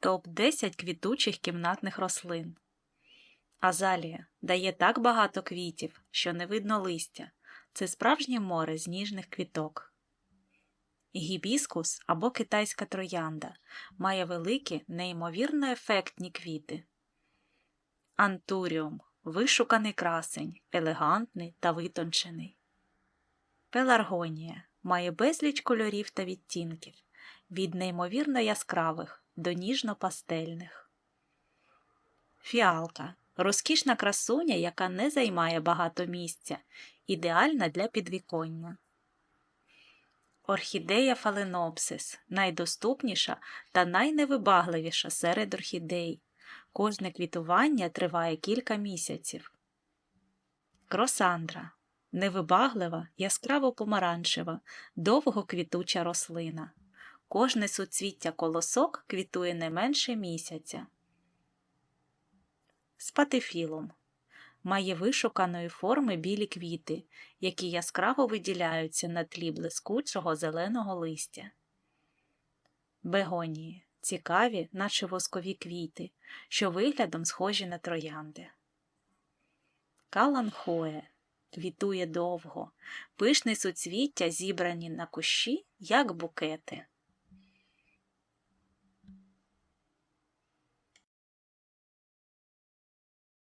Топ-10 квітучих кімнатних рослин. Азалія дає так багато квітів, що не видно листя. Це справжнє море з ніжних квіток. Гібіскус або китайська троянда має великі, неймовірно ефектні квіти. Антуріум вишуканий красень, елегантний та витончений. Пеларгонія має безліч кольорів та відтінків, від неймовірно яскравих до ніжно-пастельних. Фіалка розкішна красуня, яка не займає багато місця, ідеальна для підвіконня. Орхідея фаленопсис найдоступніша та найневибагливіша серед орхідей. Кожне квітування триває кілька місяців. Кросандра невибаглива, яскраво помаранчева, довго квітуча рослина. Кожне суцвіття колосок квітує не менше місяця. Спатифілум має вишуканої форми білі квіти, які яскраво виділяються на тлі блискучого зеленого листя. Бегонії цікаві, наче воскові квіти, що виглядом схожі на троянди. Каланхоє квітує довго, пишні суцвіття зібрані на кущі, як букети.